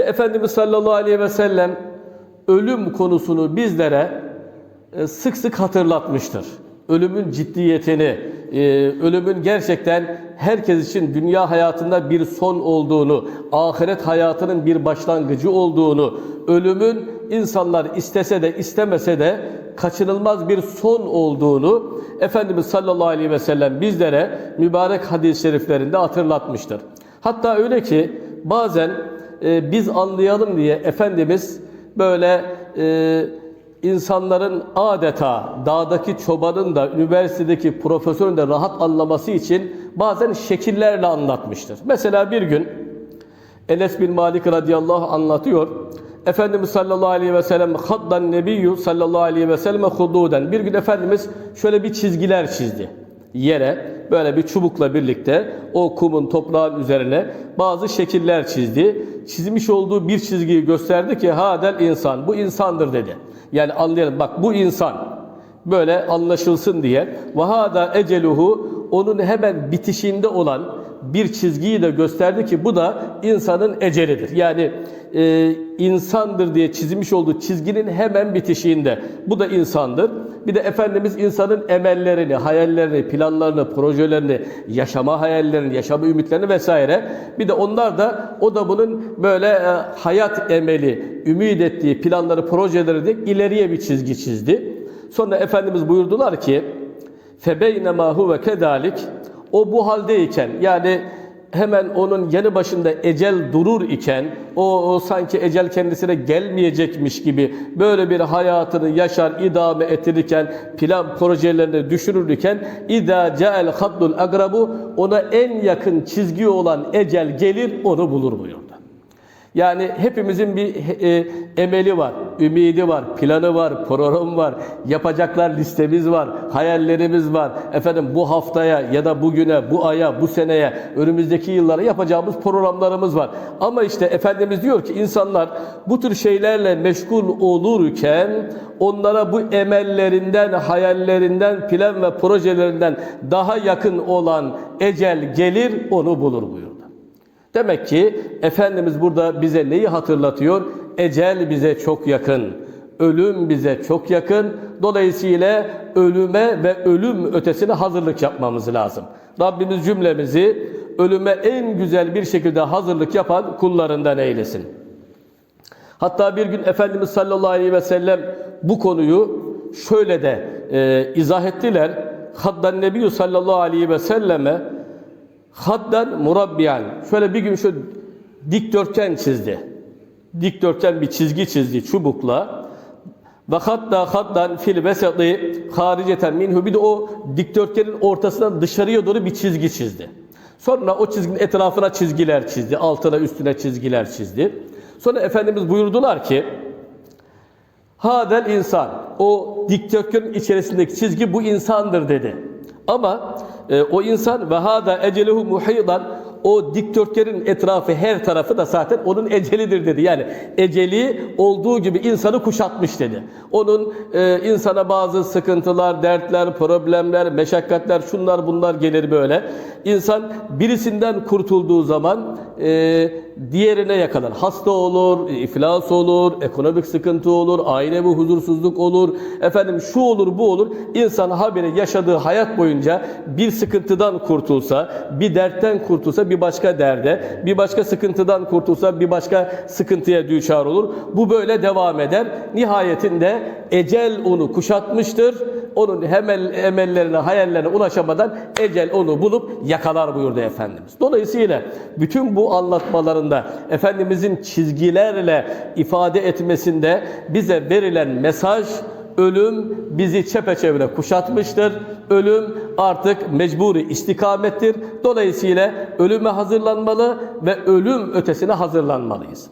İşte Efendimiz sallallahu aleyhi ve sellem ölüm konusunu bizlere e, sık sık hatırlatmıştır. Ölümün ciddiyetini, e, ölümün gerçekten herkes için dünya hayatında bir son olduğunu, ahiret hayatının bir başlangıcı olduğunu, ölümün insanlar istese de istemese de kaçınılmaz bir son olduğunu Efendimiz sallallahu aleyhi ve sellem bizlere mübarek hadis-i şeriflerinde hatırlatmıştır. Hatta öyle ki bazen e, biz anlayalım diye Efendimiz böyle e, insanların adeta dağdaki çobanın da üniversitedeki profesörün de rahat anlaması için bazen şekillerle anlatmıştır. Mesela bir gün Enes bin Malik radıyallahu anlatıyor. Efendimiz sallallahu aleyhi ve sellem haddan nebiyyü sallallahu aleyhi ve selleme hududen. Bir gün Efendimiz şöyle bir çizgiler çizdi. Yere böyle bir çubukla birlikte o kumun toprağın üzerine bazı şekiller çizdi. Çizmiş olduğu bir çizgiyi gösterdi ki hadel insan bu insandır dedi. Yani anlayalım bak bu insan böyle anlaşılsın diye. Ve hada eceluhu onun hemen bitişinde olan bir çizgiyi de gösterdi ki bu da insanın ecelidir. Yani e, insandır diye çizmiş olduğu çizginin hemen bitişiğinde. Bu da insandır. Bir de Efendimiz insanın emellerini, hayallerini, planlarını, projelerini, yaşama hayallerini, yaşama ümitlerini vesaire. Bir de onlar da o da bunun böyle e, hayat emeli, ümit ettiği planları, projeleri de ileriye bir çizgi çizdi. Sonra Efendimiz buyurdular ki فَبَيْنَمَا هُوَ كَذَٰلِكَ O bu haldeyken yani hemen onun yanı başında ecel durur iken o, o sanki ecel kendisine gelmeyecekmiş gibi böyle bir hayatını yaşar idame ettirirken plan projelerini düşünürken idâ cael haddul agrabu ona en yakın çizgi olan ecel gelir onu bulur buyurdu. Yani hepimizin bir e, emeli var, ümidi var, planı var, programı var, yapacaklar listemiz var, hayallerimiz var. Efendim bu haftaya ya da bugüne, bu aya, bu seneye, önümüzdeki yıllara yapacağımız programlarımız var. Ama işte Efendimiz diyor ki insanlar bu tür şeylerle meşgul olurken onlara bu emellerinden, hayallerinden, plan ve projelerinden daha yakın olan ecel gelir onu bulur buyurdu. Demek ki Efendimiz burada bize neyi hatırlatıyor? Ecel bize çok yakın. Ölüm bize çok yakın. Dolayısıyla ölüme ve ölüm ötesine hazırlık yapmamız lazım. Rabbimiz cümlemizi ölüme en güzel bir şekilde hazırlık yapan kullarından eylesin. Hatta bir gün Efendimiz sallallahu aleyhi ve sellem bu konuyu şöyle de e, izah ettiler. Haddan Nebiyyü sallallahu aleyhi ve selleme hadden murabbiyan. Şöyle bir gün şu dikdörtgen çizdi. Dikdörtgen bir çizgi çizdi çubukla. Ve hatta haddan fil vesati hariceten minhu. Bir de o dikdörtgenin ortasından dışarıya doğru bir çizgi çizdi. Sonra o çizginin etrafına çizgiler çizdi. Altına üstüne çizgiler çizdi. Sonra Efendimiz buyurdular ki Hadel insan. O dikdörtgenin içerisindeki çizgi bu insandır dedi. Ama e, o insan ve hada ecelehu muhidan o dikdörtgenin etrafı her tarafı da zaten onun ecelidir dedi. Yani eceli olduğu gibi insanı kuşatmış dedi. Onun e, insana bazı sıkıntılar, dertler, problemler, meşakkatler, şunlar bunlar gelir böyle. İnsan birisinden kurtulduğu zaman e, diğerine yakalar. Hasta olur, iflas olur, ekonomik sıkıntı olur, aile bu huzursuzluk olur. Efendim şu olur, bu olur. İnsan haberi yaşadığı hayat boyunca bir sıkıntıdan kurtulsa, bir dertten kurtulsa bir başka derde, bir başka sıkıntıdan kurtulsa bir başka sıkıntıya düçar olur. Bu böyle devam eder. Nihayetinde ecel onu kuşatmıştır. Onun hemel, emellerine, hayallerine ulaşamadan ecel onu bulup yakalar buyurdu Efendimiz. Dolayısıyla bütün bu anlatmalarında Efendimizin çizgilerle ifade etmesinde bize verilen mesaj Ölüm bizi çepeçevre kuşatmıştır. Ölüm artık mecburi istikamettir. Dolayısıyla ölüme hazırlanmalı ve ölüm ötesine hazırlanmalıyız.